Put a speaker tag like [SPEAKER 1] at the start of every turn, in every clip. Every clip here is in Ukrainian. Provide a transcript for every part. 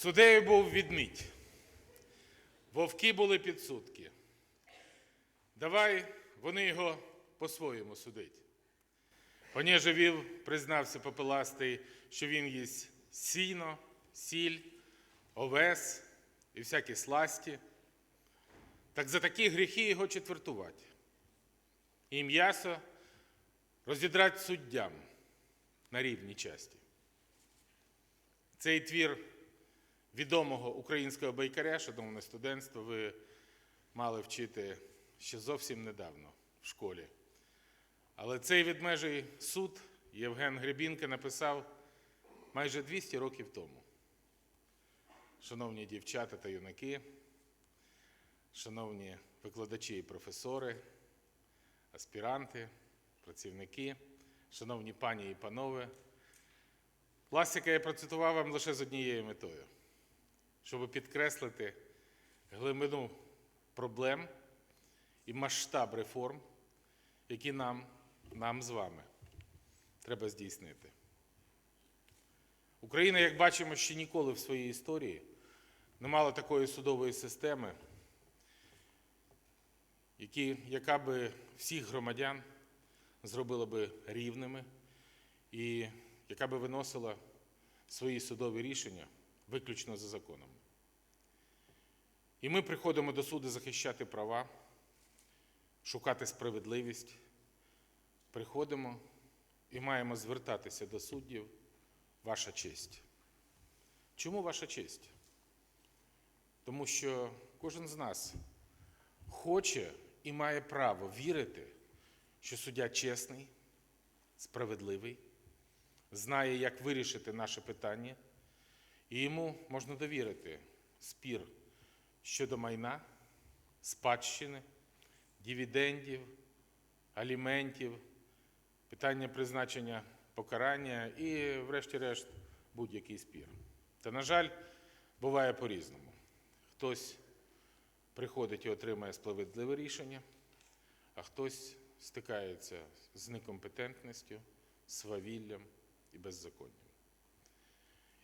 [SPEAKER 1] Судею був відмідь. Вовки були підсудки. Давай вони його по-своєму судить. Понеже вів, признався попеластий, що він їсть сіно, сіль, овес і всякі сласті. Так за такі гріхи його четвертувати. І м'ясо розідрать суддям на рівній часті. Цей твір відомого українського байкаря, шановне студентство, ви мали вчити ще зовсім недавно в школі. Але цей відмежий суд Євген Гребінка написав майже 200 років тому. Шановні дівчата та юнаки, шановні викладачі і професори, аспіранти, працівники, шановні пані і панове, класика я процитував вам лише з однією метою, щоб підкреслити глибину проблем і масштаб реформ, які нам, нам з вами треба здійснити. Україна, як бачимо, ще ніколи в своїй історії не мала такої судової системи, які, яка би всіх громадян зробила би рівними і яка би виносила свої судові рішення виключно за законом. І ми приходимо до суду захищати права, шукати справедливість. Приходимо і маємо звертатися до суддів, ваша честь. Чому ваша честь? Тому що кожен з нас хоче і має право вірити, що суддя чесний, справедливий, знає, як вирішити наше питання, і йому можна довірити спір щодо майна, спадщини, дивідендів, аліментів, питання призначення покарання і, врешті-решт, будь-який спір. Та, на жаль, буває по-різному. Хтось приходить і отримає справедливе рішення, а хтось стикається з некомпетентністю, свавіллям і беззаконням.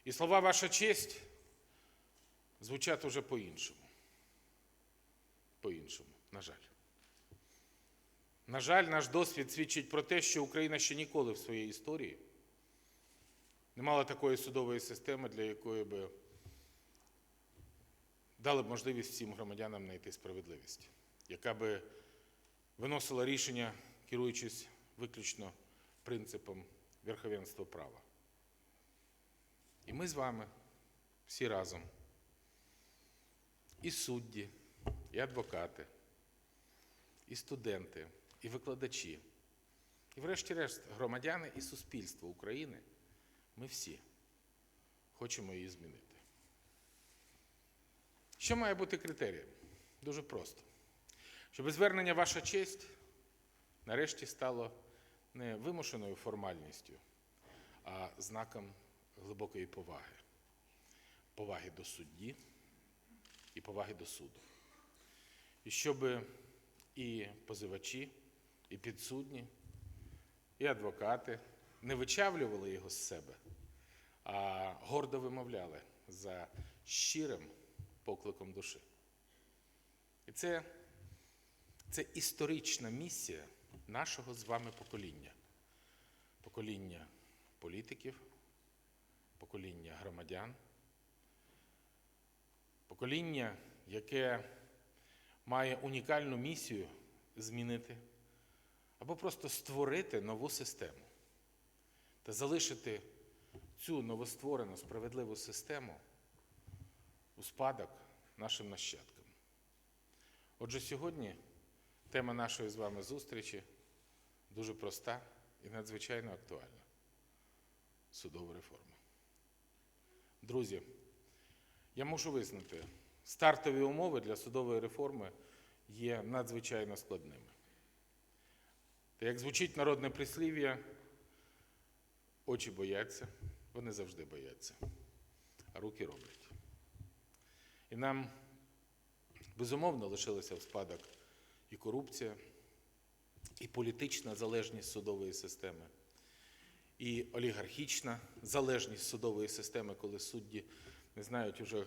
[SPEAKER 1] І слова ваша честь звучать уже по-іншому. По-іншому, на жаль. На жаль, наш досвід свідчить про те, що Україна ще ніколи в своїй історії не мала такої судової системи, для якої би дали б можливість всім громадянам знайти справедливість, яка би виносила рішення, керуючись виключно принципом верховенства права. І ми з вами всі разом, і судді, і адвокати, і студенти, і викладачі, і, врешті-решт, громадяни і суспільство України, ми всі хочемо її змінити. Що має бути критерієм? Дуже просто. Щоб звернення ваша честь нарешті стало не вимушеною формальністю, а знаком глибокої поваги. Поваги до судді і поваги до суду. І щоб і позивачі, і підсудні, і адвокати не вичавлювали його з себе, а гордо вимовляли за щирим покликом душі. І це, це історична місія нашого з вами покоління. Покоління політиків, покоління громадян, покоління, яке має унікальну місію змінити або просто створити нову систему та залишити цю новостворену справедливу систему у спадок нашим нащадкам. Отже, сьогодні тема нашої з вами зустрічі дуже проста і надзвичайно актуальна судова реформа. Друзі, я мушу визнати, стартові умови для судової реформи є надзвичайно складними. Та як звучить народне прислів'я, очі бояться, вони завжди бояться, а руки роблять. І нам безумовно лишилася в спадок і корупція, і політична залежність судової системи, і олігархічна залежність судової системи, коли судді не знають уже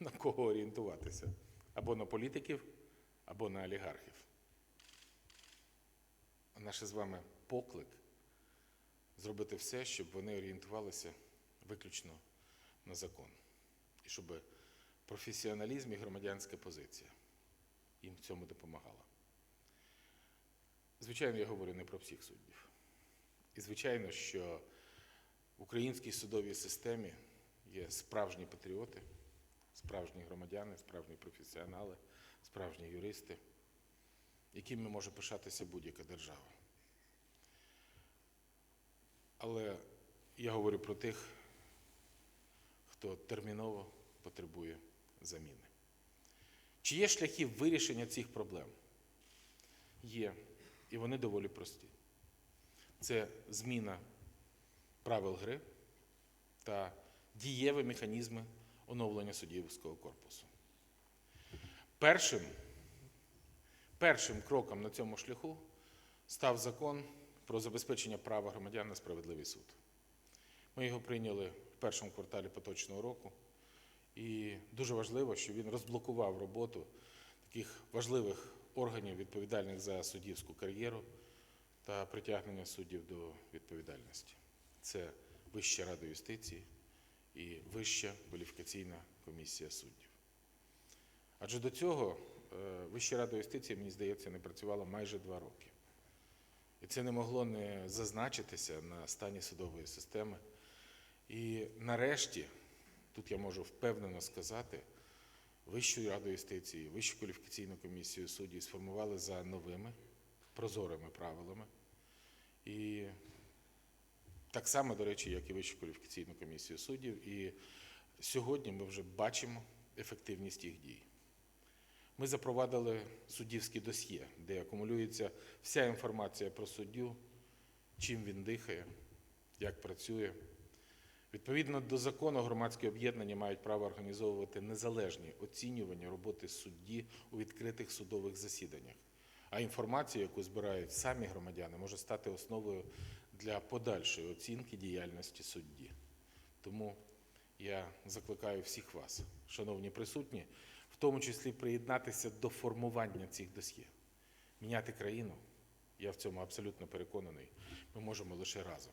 [SPEAKER 1] на кого орієнтуватися: або на політиків, або на олігархів. Наш з вами поклик зробити все, щоб вони орієнтувалися виключно на закон. І щоб професіоналізм і громадянська позиція їм в цьому допомагала. Звичайно, я говорю не про всіх суддів. І звичайно, що в українській судовій системі є справжні патріоти, справжні громадяни, справжні професіонали, справжні юристи, якими може пишатися будь-яка держава. Але я говорю про тих, хто терміново потребує заміни. Чи є шляхи вирішення цих проблем? Є, і вони доволі прості. Це зміна правил гри та дієві механізми оновлення суддівського корпусу. Першим, першим кроком на цьому шляху став закон про забезпечення права громадян на справедливий суд. Ми його прийняли в першому кварталі поточного року, і дуже важливо, що він розблокував роботу таких важливих органів, відповідальних за суддівську кар'єру та притягнення суддів до відповідальності. Це Вища рада юстиції і Вища кваліфікаційна комісія суддів. Адже до цього е, Вища рада юстиції, мені здається, не працювала майже два роки. І це не могло не зазначитися на стані судової системи. І нарешті, тут я можу впевнено сказати, Вищу раду юстиції, Вищу кваліфікаційну комісію суддів сформували за новими прозорими правилами. І так само, до речі, як і Вищу кваліфікаційну комісію суддів. І сьогодні ми вже бачимо ефективність їх дій. Ми запровадили суддівське досьє, де акумулюється вся інформація про суддю, чим він дихає, як працює. Відповідно до закону, громадські об'єднання мають право організовувати незалежні оцінювання роботи судді у відкритих судових засіданнях. А інформація, яку збирають самі громадяни, може стати основою для подальшої оцінки діяльності судді. Тому я закликаю всіх вас, шановні присутні, в тому числі приєднатися до формування цих досьє. Міняти країну, я в цьому абсолютно переконаний, ми можемо лише разом.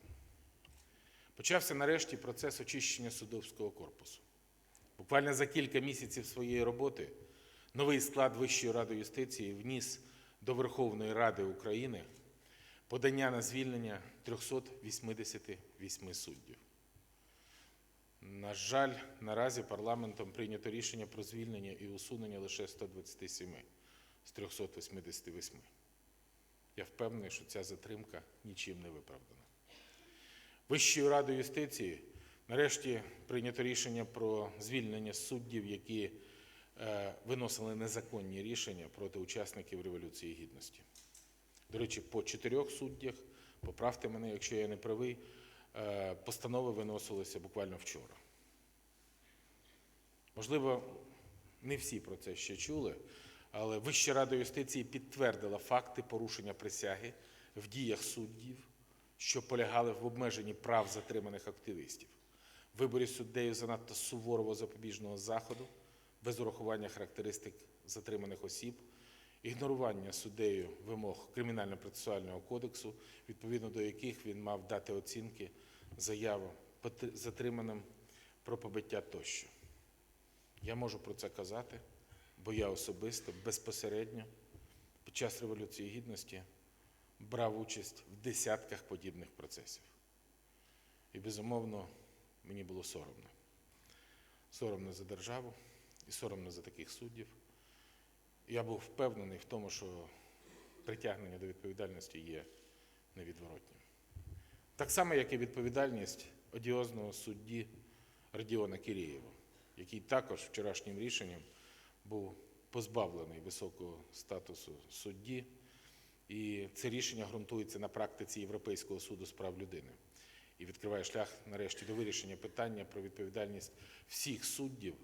[SPEAKER 1] Почався нарешті процес очищення судовського корпусу. Буквально за кілька місяців своєї роботи новий склад Вищої ради юстиції вніс до Верховної Ради України подання на звільнення 388 суддів. На жаль, наразі парламентом прийнято рішення про звільнення і усунення лише 127 з 388. Я впевнений, що ця затримка нічим не виправдана. Вищою радою юстиції нарешті прийнято рішення про звільнення суддів, які виносили незаконні рішення проти учасників Революції Гідності. До речі, по чотирьох суддях, поправте мене, якщо я не правий, е, постанови виносилися буквально вчора. Можливо, не всі про це ще чули, але Вища рада юстиції підтвердила факти порушення присяги в діях суддів, що полягали в обмеженні прав затриманих активістів, виборі суддею занадто суворого запобіжного заходу, без урахування характеристик затриманих осіб, ігнорування суддею вимог Кримінально-процесуального кодексу, відповідно до яких він мав дати оцінки заявам затриманим про побиття тощо. Я можу про це казати, бо я особисто безпосередньо під час Революції Гідності брав участь в десятках подібних процесів. І, безумовно, мені було соромно. Соромно за державу і соромно за таких суддів. Я був впевнений в тому, що притягнення до відповідальності є невідворотнім. Так само, як і відповідальність одіозного судді Радіона Кірєєва, який також вчорашнім рішенням був позбавлений високого статусу судді. І це рішення ґрунтується на практиці Європейського суду з прав людини і відкриває шлях нарешті до вирішення питання про відповідальність всіх суддів,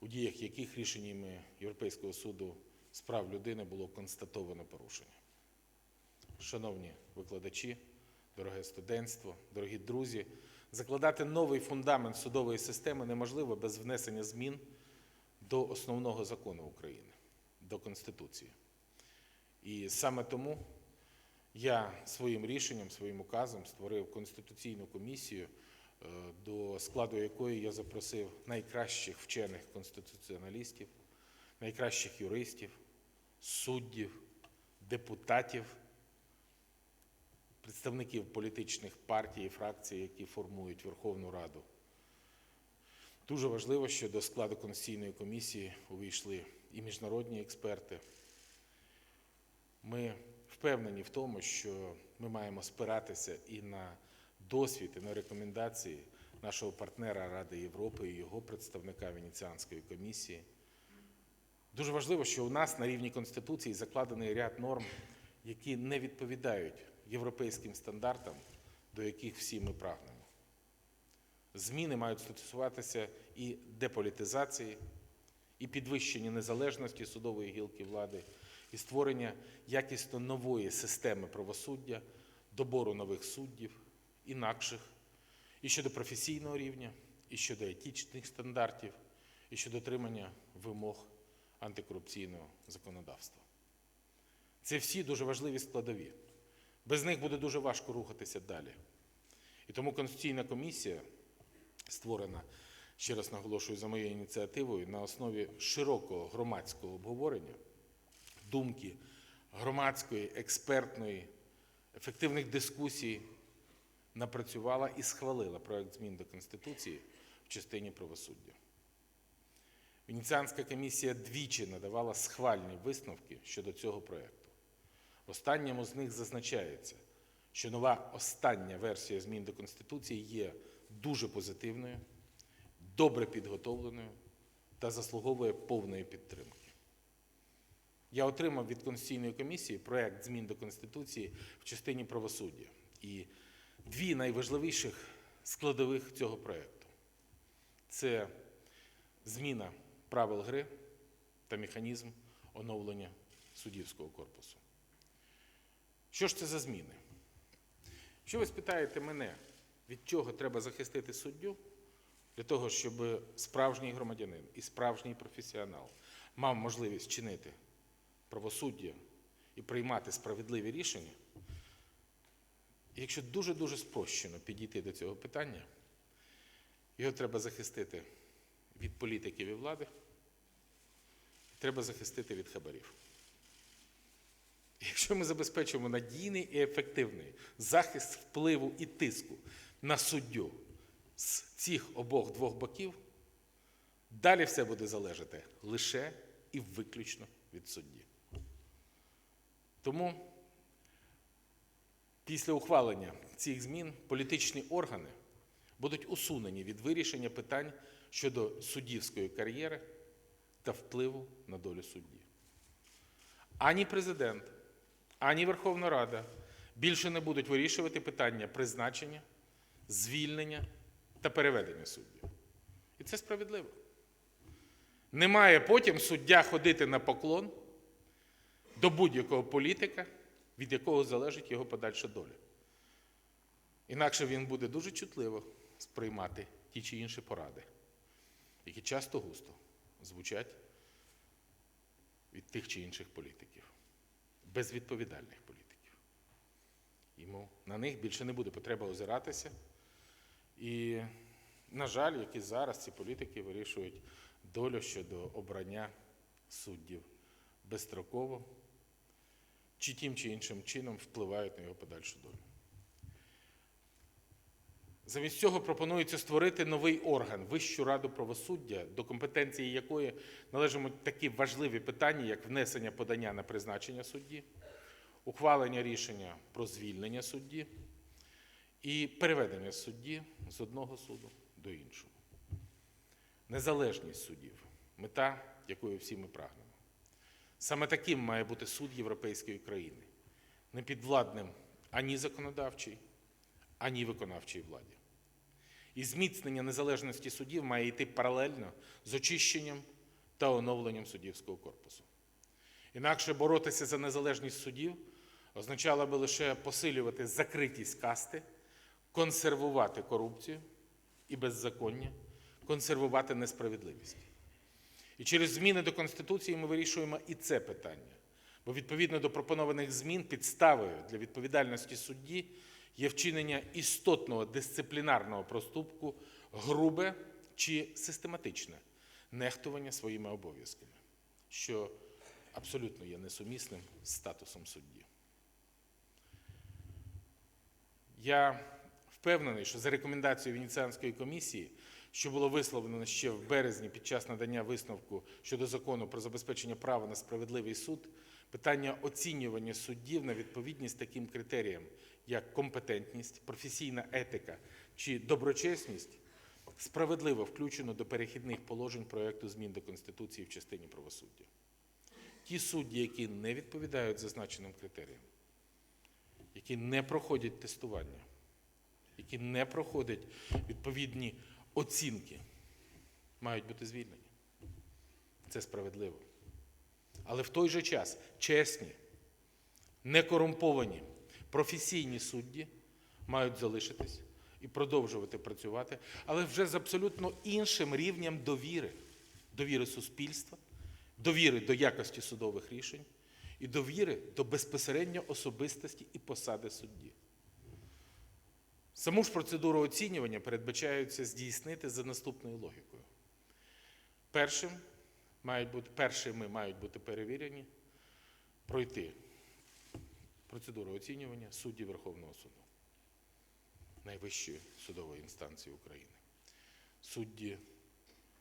[SPEAKER 1] у діях яких рішеннями Європейського суду з прав людини було констатовано порушення. Шановні викладачі, дороге студентство, дорогі друзі, Закладати новий фундамент судової системи неможливо без внесення змін до основного закону України, до Конституції. І саме тому я своїм рішенням, своїм указом створив конституційну комісію, до складу якої я запросив найкращих вчених конституціоналістів, найкращих юристів, суддів, депутатів, представників політичних партій і фракцій, які формують Верховну Раду. Дуже важливо, що до складу Конституційної комісії увійшли і міжнародні експерти. Ми впевнені в тому, що ми маємо спиратися і на досвід, і на рекомендації нашого партнера Ради Європи і його представника Венеціанської комісії. Дуже важливо, що у нас на рівні Конституції закладений ряд норм, які не відповідають європейським стандартам, до яких всі ми прагнемо. Зміни мають стосуватися і деполітизації, і підвищення незалежності судової гілки влади, і створення якісно нової системи правосуддя, добору нових суддів, інакших, і щодо професійного рівня, і щодо етичних стандартів, і щодо дотримання вимог антикорупційного законодавства. Це всі дуже важливі складові. Без них буде дуже важко рухатися далі. І тому Конституційна комісія, створена, ще раз наголошую, за моєю ініціативою, на основі широкого громадського обговорення, думки громадської, експертної, ефективних дискусій, напрацювала і схвалила проект змін до Конституції в частині правосуддя. Венеціанська комісія двічі надавала схвальні висновки щодо цього проєкту. В останньому з них зазначається, що нова остання версія змін до Конституції є дуже позитивною, добре підготовленою та заслуговує повної підтримки. Я отримав від Конституційної комісії проект змін до Конституції в частині правосуддя і дві найважливіших складових цього проєкту це зміна правил гри та механізм оновлення суддівського корпусу. Що ж це за зміни? Що ви спитаєте мене, від чого треба захистити суддю? Для того, щоб справжній громадянин і справжній професіонал мав можливість чинити правосуддя і приймати справедливі рішення, якщо дуже-дуже спрощено підійти до цього питання, його треба захистити від політиків і влади, треба захистити від хабарів. Якщо ми забезпечимо надійний і ефективний захист впливу і тиску на суддю з цих обох двох боків, далі все буде залежати лише і виключно від судді. Тому після ухвалення цих змін політичні органи будуть усунені від вирішення питань щодо суддівської кар'єри та впливу на долю судді. Ані президент, ані Верховна Рада більше не будуть вирішувати питання призначення, звільнення та переведення суддів. І це справедливо. Не має потім суддя ходити на поклон до будь-якого політика, від якого залежить його подальша доля. Інакше він буде дуже чутливо сприймати ті чи інші поради, які часто густо звучать від тих чи інших політиків, безвідповідальних політиків. Йому на них більше не буде потреби озиратися. І, на жаль, як і зараз ці політики вирішують долю щодо обрання суддів безстроково, чи тим чи іншим чином впливають на його подальшу долю. Замість цього пропонується створити новий орган Вищу раду правосуддя, до компетенції якої належать такі важливі питання, як внесення подання на призначення судді, ухвалення рішення про звільнення судді і переведення судді з одного суду до іншого. Незалежність суддів мета, якої всі ми прагнемо. Саме таким має бути суд європейської країни, не підвладним ані законодавчій, ані виконавчій владі. І зміцнення незалежності судів має йти паралельно з очищенням та оновленням суддівського корпусу. Інакше боротися за незалежність судів означало би лише посилювати закритість касти, консервувати корупцію і беззаконня, консервувати несправедливість. І через зміни до Конституції ми вирішуємо і це питання. Бо відповідно до пропонованих змін підставою для відповідальності судді є вчинення істотного дисциплінарного проступку, грубе чи систематичне нехтування своїми обов'язками, що абсолютно є несумісним з статусом судді. Я впевнений, що за рекомендацією Венеціанської комісії, що було висловлено ще в березні під час надання висновку щодо закону про забезпечення права на справедливий суд, питання оцінювання суддів на відповідність таким критеріям, як компетентність, професійна етика чи доброчесність, справедливо включено до перехідних положень проекту змін до Конституції в частині правосуддя. Ті судді, які не відповідають зазначеним критеріям, які не проходять тестування, які не проходять відповідні оцінки, мають бути звільнені. Це справедливо. Але в той же час чесні, некорумповані, професійні судді мають залишитись і продовжувати працювати, але вже з абсолютно іншим рівнем довіри, довіри суспільства, довіри до якості судових рішень і довіри до безпосередньо особистості і посади судді. Саму ж процедуру оцінювання передбачається здійснити за наступною логікою. Першим мають бути, першими мають бути перевірені, пройти процедуру оцінювання судді Верховного суду, найвищої судової інстанції України, судді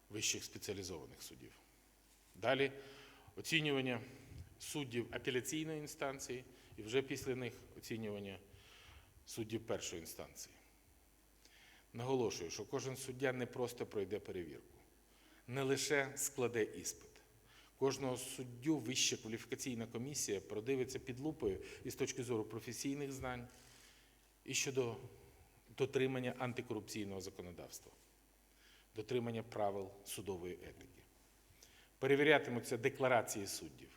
[SPEAKER 1] вищих спеціалізованих судів. Далі оцінювання суддів апеляційної інстанції і вже після них оцінювання суддів першої інстанції. Наголошую, що кожен суддя не просто пройде перевірку, не лише складе іспит. Кожного суддю вища кваліфікаційна комісія продивиться під лупою і з точки зору професійних знань, і щодо дотримання антикорупційного законодавства, дотримання правил судової етики. Перевірятимуться декларації суддів,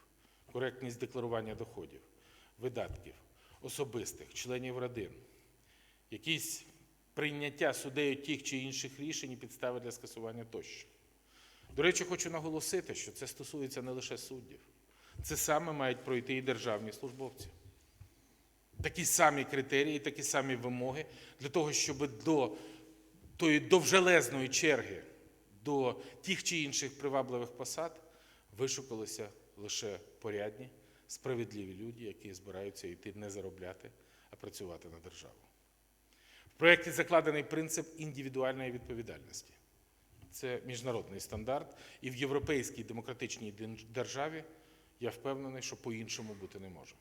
[SPEAKER 1] коректність декларування доходів, видатків, особистих, членів родин, якісь прийняття суддею тих чи інших рішень і підстави для скасування тощо. До речі, хочу наголосити, що це стосується не лише суддів. Це саме мають пройти і державні службовці. Такі самі критерії, такі самі вимоги для того, щоб до тої довжелезної черги, до тих чи інших привабливих посад вишукалися лише порядні, справедливі люди, які збираються йти не заробляти, а працювати на державу. В проєкті закладений принцип індивідуальної відповідальності. Це міжнародний стандарт, і в європейській демократичній державі я впевнений, що по-іншому бути не може.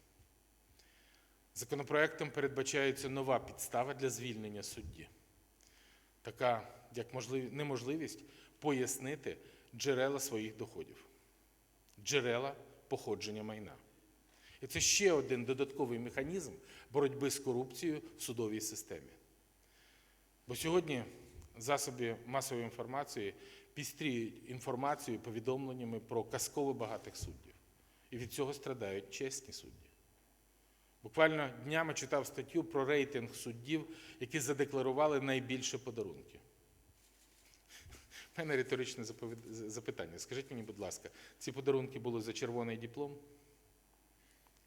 [SPEAKER 1] Законопроектом передбачається нова підстава для звільнення судді, така як можлив... неможливість пояснити джерела своїх доходів, джерела походження майна. І це ще один додатковий механізм боротьби з корупцією в судовій системі. Бо сьогодні засоби масової інформації пістріють інформацією, повідомленнями про казково багатих суддів. І від цього страдають чесні судді. Буквально днями читав статтю про рейтинг суддів, які задекларували найбільше подарунки. У мене риторичне запитання. Скажіть мені, будь ласка, ці подарунки були за червоний диплом,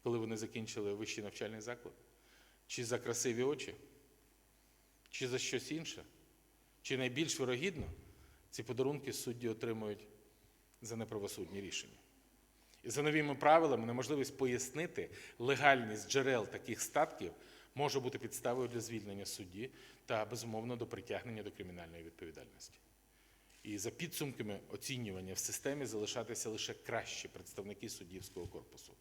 [SPEAKER 1] коли вони закінчили вищий навчальний заклад? Чи за красиві очі? Чи за щось інше? Чи найбільш вирогідно ці подарунки судді отримують за неправосудні рішення? І за новими правилами неможливість пояснити легальність джерел таких статків може бути підставою для звільнення судді та, безумовно, до притягнення до кримінальної відповідальності. І за підсумками оцінювання в системі залишатися лише кращі представники суддівського корпусу.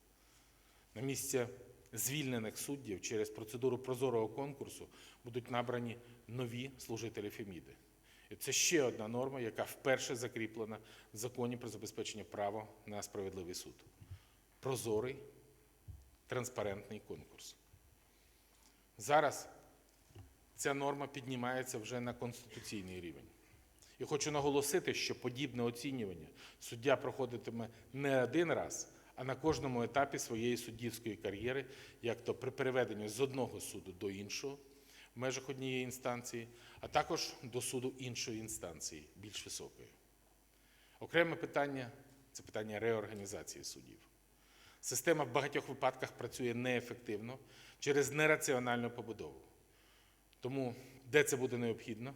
[SPEAKER 1] На місце звільнених суддів через процедуру прозорого конкурсу будуть набрані нові служителі Феміди. І це ще одна норма, яка вперше закріплена в законі про забезпечення права на справедливий суд. Прозорий, транспарентний конкурс. Зараз ця норма піднімається вже на конституційний рівень. І хочу наголосити, що подібне оцінювання суддя проходитиме не один раз, а на кожному етапі своєї суддівської кар'єри, як то при переведенні з одного суду до іншого, в межах однієї інстанції, а також до суду іншої інстанції, більш високої. Окреме питання це питання реорганізації судів. Система в багатьох випадках працює неефективно через нераціональну побудову. Тому, де це буде необхідно,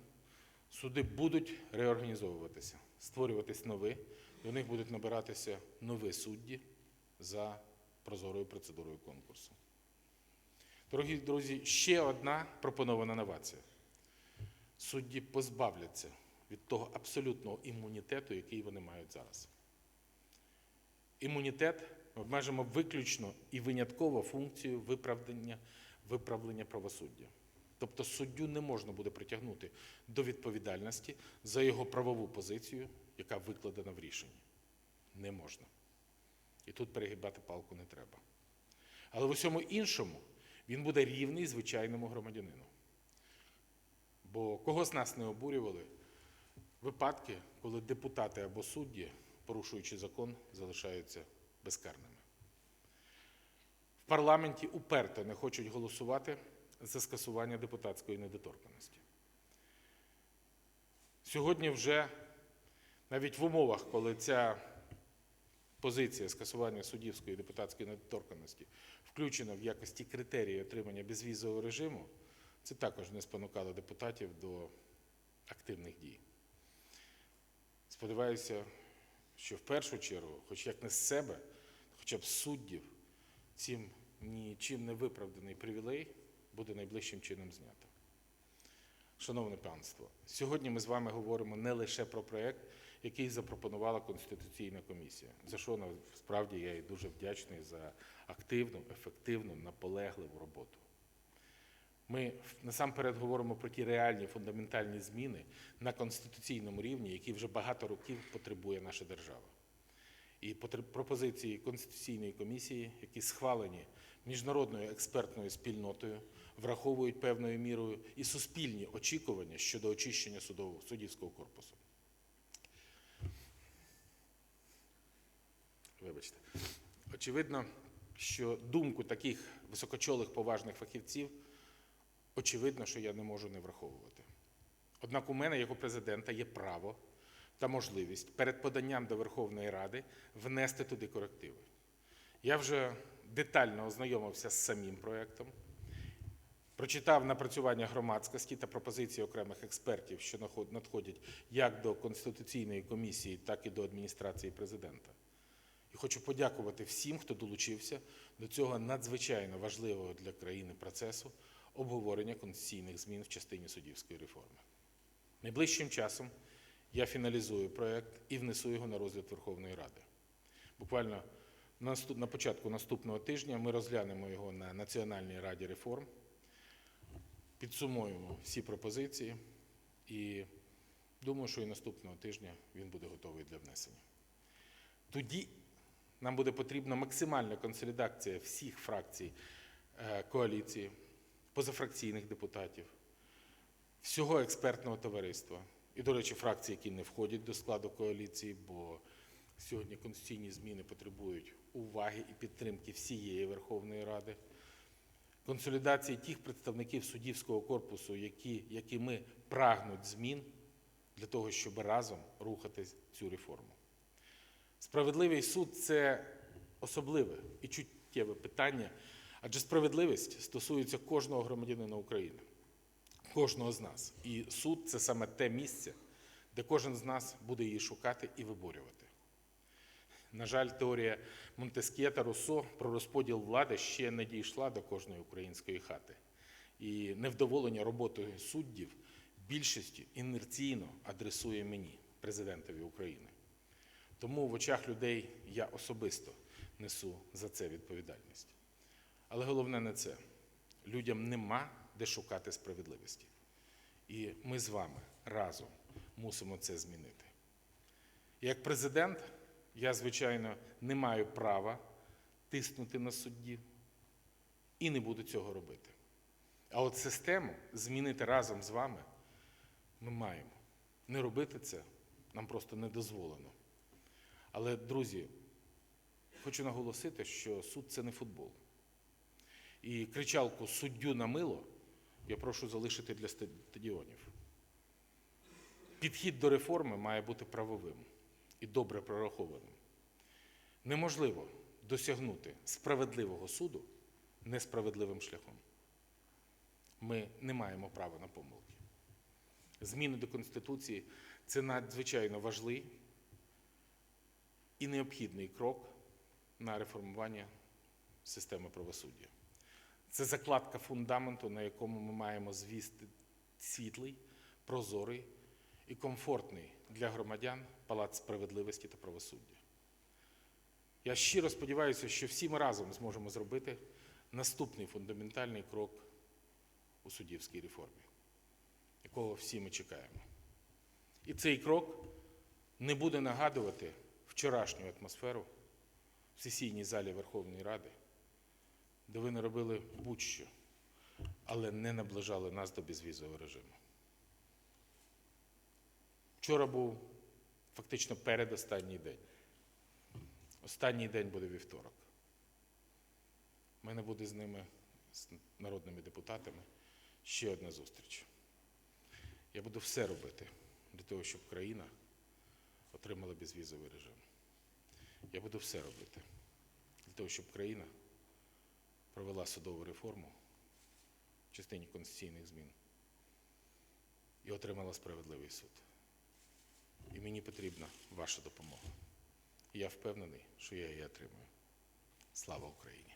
[SPEAKER 1] суди будуть реорганізовуватися, створюватись нові, до них будуть набиратися нові судді за прозорою процедурою конкурсу. Дорогі друзі, ще одна пропонована новація. Судді позбавляться від того абсолютного імунітету, який вони мають зараз. Імунітет ми обмежимо виключно і винятково функцію виправдання, виправлення правосуддя. Тобто суддю не можна буде притягнути до відповідальності за його правову позицію, яка викладена в рішенні. Не можна. І тут перегибати палку не треба. Але в усьому іншому він буде рівний звичайному громадянину. Бо кого з нас не обурювали випадки, коли депутати або судді, порушуючи закон, залишаються безкарними. В парламенті уперто не хочуть голосувати за скасування депутатської недоторканості. Сьогодні вже навіть в умовах, коли ця позиція скасування суддівської депутатської недоторканості включена в якості критерії отримання безвізового режиму, це також не спонукало депутатів до активних дій. Сподіваюся, що в першу чергу, хоч як не з себе, хоча б суддів, цим нічим не виправданий привілей буде найближчим чином знято. Шановне панство, сьогодні ми з вами говоримо не лише про проєкт, який запропонувала Конституційна комісія, за що насправді я і дуже вдячний за активну, ефективну, наполегливу роботу. Ми насамперед говоримо про ті реальні фундаментальні зміни на конституційному рівні, які вже багато років потребує наша держава. І пропозиції Конституційної комісії, які схвалені міжнародною експертною спільнотою, враховують певною мірою і суспільні очікування щодо очищення судового суддівського корпусу. Вибачте, очевидно, що думку таких високочолих поважних фахівців, очевидно, що я не можу не враховувати. Однак у мене, як у президента, є право та можливість перед поданням до Верховної Ради внести туди корективи. Я вже детально ознайомився з самим проєктом, прочитав напрацювання громадськості та пропозиції окремих експертів, що надходять як до Конституційної комісії, так і до адміністрації президента. Хочу подякувати всім, хто долучився до цього надзвичайно важливого для країни процесу обговорення конституційних змін в частині суддівської реформи. Найближчим часом я фіналізую проєкт і внесу його на розгляд Верховної Ради. Буквально на початку наступного тижня ми розглянемо його на Національній раді реформ, підсумуємо всі пропозиції і думаю, що і наступного тижня він буде готовий для внесення. Тоді нам буде потрібна максимальна консолідація всіх фракцій е, коаліції, позафракційних депутатів, всього експертного товариства. І, до речі, фракції, які не входять до складу коаліції, бо сьогодні конституційні зміни потребують уваги і підтримки всієї Верховної Ради, консолідації тих представників суддівського корпусу, які, які ми прагнуть змін для того, щоб разом рухати цю реформу. Справедливий суд це особливе і чуттєве питання, адже справедливість стосується кожного громадянина України, кожного з нас. І суд це саме те місце, де кожен з нас буде її шукати і виборювати. На жаль, теорія Монтескє та Руссо про розподіл влади ще не дійшла до кожної української хати. І невдоволення роботою суддів більшості інерційно адресує мені, президентові України. Тому в очах людей я особисто несу за це відповідальність. Але головне не це. Людям нема де шукати справедливості. І ми з вами разом мусимо це змінити. Як президент, я, звичайно, не маю права тиснути на суддів і не буду цього робити. А от систему змінити разом з вами ми маємо. Не робити це нам просто не дозволено. Але, друзі, хочу наголосити, що суд це не футбол. І кричалку суддю на мило я прошу залишити для стадіонів. Підхід до реформи має бути правовим і добре прорахованим. Неможливо досягнути справедливого суду несправедливим шляхом. Ми не маємо права на помилки. Зміни до Конституції це надзвичайно важливий і необхідний крок на реформування системи правосуддя. Це закладка фундаменту, на якому ми маємо звісти світлий, прозорий і комфортний для громадян палац справедливості та правосуддя. Я щиро сподіваюся, що всі ми разом зможемо зробити наступний фундаментальний крок у суддівській реформі, якого всі ми чекаємо. І цей крок не буде нагадувати вчорашню атмосферу в сесійній залі Верховної Ради, де ви не робили будь-що, але не наближали нас до безвізового режиму. Вчора був фактично передостанній день. Останній день буде вівторок. У мене буде з ними, з народними депутатами, ще одна зустріч. Я буду все робити для того, щоб країна отримала безвізовий режим. Я буду все робити для того, щоб країна провела судову реформу в частині конституційних змін і отримала справедливий суд. І мені потрібна ваша допомога. І я впевнений, що я її отримаю. Слава Україні!